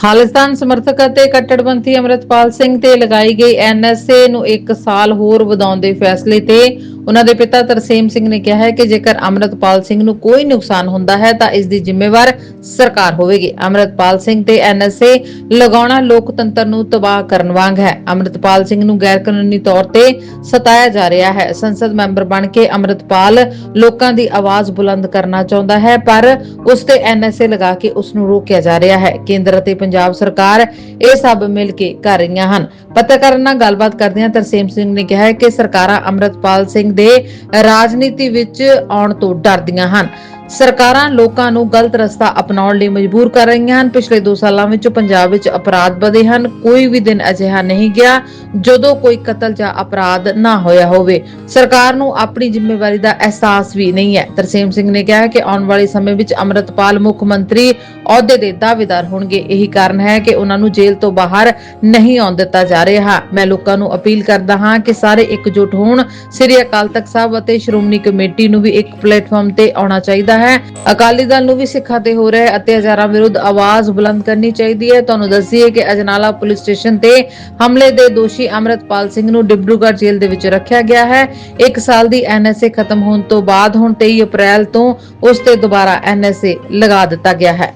ਖਾਲਿਸਤਾਨ ਸਮਰਥਕ ਅਤੇ ਕੱਟੜਪੰਥੀ ਅਮਰਤਪਾਲ ਸਿੰਘ ਤੇ ਲਗਾਈ ਗਈ ਐਨਐਸਏ ਨੂੰ 1 ਸਾਲ ਹੋਰ ਵਧਾਉਣ ਦੇ ਫੈਸਲੇ ਤੇ ਉਹਨਾਂ ਦੇ ਪਿਤਾ ਤਰਸੇਮ ਸਿੰਘ ਨੇ ਕਿਹਾ ਹੈ ਕਿ ਜੇਕਰ ਅਮਰਤਪਾਲ ਸਿੰਘ ਨੂੰ ਕੋਈ ਨੁਕਸਾਨ ਹੁੰਦਾ ਹੈ ਤਾਂ ਇਸ ਦੀ ਜ਼ਿੰਮੇਵਾਰ ਸਰਕਾਰ ਹੋਵੇਗੀ। ਅਮਰਤਪਾਲ ਸਿੰਘ ਤੇ ਐਨਐਸਏ ਲਗਾਉਣਾ ਲੋਕਤੰਤਰ ਨੂੰ ਤਬਾਹ ਕਰਨ ਵਾਂਗ ਹੈ। ਅਮਰਤਪਾਲ ਸਿੰਘ ਨੂੰ ਗੈਰ ਕਾਨੂੰਨੀ ਤੌਰ ਤੇ ਸਤਾਇਆ ਜਾ ਰਿਹਾ ਹੈ। ਸੰਸਦ ਮੈਂਬਰ ਬਣ ਕੇ ਅਮਰਤਪਾਲ ਲੋਕਾਂ ਦੀ ਆਵਾਜ਼ ਬੁਲੰਦ ਕਰਨਾ ਚਾਹੁੰਦਾ ਹੈ, ਪਰ ਉਸ ਤੇ ਐਨਐਸਏ ਲਗਾ ਕੇ ਉਸ ਨੂੰ ਰੋਕਿਆ ਜਾ ਰਿਹਾ ਹੈ। ਕੇਂਦਰ ਅਤੇ ਪੰਜਾਬ ਸਰਕਾਰ ਇਹ ਸਭ ਮਿਲ ਕੇ ਕਰ ਰਹੀਆਂ ਹਨ। ਪੱਤਰਕਾਰਾਂ ਨਾਲ ਗੱਲਬਾਤ ਕਰਦਿਆਂ ਤਰਸੇਮ ਸਿੰਘ ਨੇ ਕਿਹਾ ਹੈ ਕਿ ਸਰਕਾਰਾਂ ਅਮਰਤਪਾਲ ਸਿੰਘ ਦੇ ਰਾਜਨੀਤੀ ਵਿੱਚ ਆਉਣ ਤੋਂ ਡਰਦੀਆਂ ਹਨ। ਸਰਕਾਰਾਂ ਲੋਕਾਂ ਨੂੰ ਗਲਤ ਰਸਤਾ ਅਪਣਾਉਣ ਲਈ ਮਜਬੂਰ ਕਰ ਰਹੀਆਂ ਹਨ। ਪਿਛਲੇ 2 ਸਾਲਾਂ ਵਿੱਚ ਪੰਜਾਬ ਵਿੱਚ ਅਪਰਾਧ ਵਧੇ ਹਨ। ਕੋਈ ਵੀ ਦਿਨ ਅਜਿਹਾ ਨਹੀਂ ਗਿਆ ਜਦੋਂ ਕੋਈ ਕਤਲ ਜਾਂ ਅਪਰਾਧ ਨਾ ਹੋਇਆ ਹੋਵੇ। ਸਰਕਾਰ ਨੂੰ ਆਪਣੀ ਜ਼ਿੰਮੇਵਾਰੀ ਦਾ ਅਹਿਸਾਸ ਵੀ ਨਹੀਂ ਹੈ। ਤਰਸੇਮ ਸਿੰਘ ਨੇ ਕਿਹਾ ਕਿ ਆਉਣ ਵਾਲੇ ਸਮੇਂ ਵਿੱਚ ਅਮਰਤਪਾਲ ਮੁੱਖ ਮੰਤਰੀ ਅਹੁਦੇ ਦੇ ਦਾਅਵੇਦਾਰ ਹੋਣਗੇ। ਇਹੀ ਕਾਰਨ ਹੈ ਕਿ ਉਹਨਾਂ ਨੂੰ ਜੇਲ੍ਹ ਤੋਂ ਬਾਹਰ ਨਹੀਂ ਆਉਣ ਦਿੱਤਾ ਜਾ ਰਿਹਾ। ਮੈਂ ਲੋਕਾਂ ਨੂੰ ਅਪੀਲ ਕਰਦਾ ਹਾਂ ਕਿ ਸਾਰੇ ਇਕਜੁੱਟ ਹੋਣ। ਸ੍ਰੀ ਅਕਾਲ ਤਖਤ ਸਾਹਿਬ ਅਤੇ ਸ਼੍ਰੋਮਣੀ ਕਮੇਟੀ ਨੂੰ ਵੀ ਇੱਕ ਪਲੇਟਫਾਰਮ ਤੇ ਆਉਣਾ ਚਾਹੀਦਾ ਹੈ। ਅਕਾਲੀ ਦਲ ਨੂੰ ਵੀ ਸਿੱਖਾਂ ਤੇ ਹੋ ਰਹੇ ਅਤਿਆਚਾਰਾਂ ਵਿਰੁੱਧ ਆਵਾਜ਼ ਬੁਲੰਦ ਕਰਨੀ ਚਾਹੀਦੀ ਹੈ। ਤੁਹਾਨੂੰ ਦੱਸੀਏ ਕਿ ਅਜਨਾਲਾ ਪੁਲਿਸ ਸਟੇਸ਼ਨ ਤੇ ਹਮਲੇ ਦੇ ਦੋਸ਼ੀ ਅਮਰਤਪਾਲ ਸਿੰਘ ਨੂੰ ਡਿਬਰੂਗੜ੍ਹ ਜੇਲ੍ਹ ਦੇ ਵਿੱਚ ਰੱਖਿਆ ਗਿਆ ਹੈ। 1 ਸਾਲ ਦੀ ਐਨਐਸਏ ਖਤਮ ਹੋਣ ਤੋਂ ਬਾਅਦ ਹੁਣ 23 ਅਪ੍ਰੈਲ ਤੋਂ ਉਸ ਤੇ ਦੁਬਾਰਾ ਐਨਐਸਏ ਲਗਾ ਦਿੱਤਾ ਗਿਆ ਹੈ।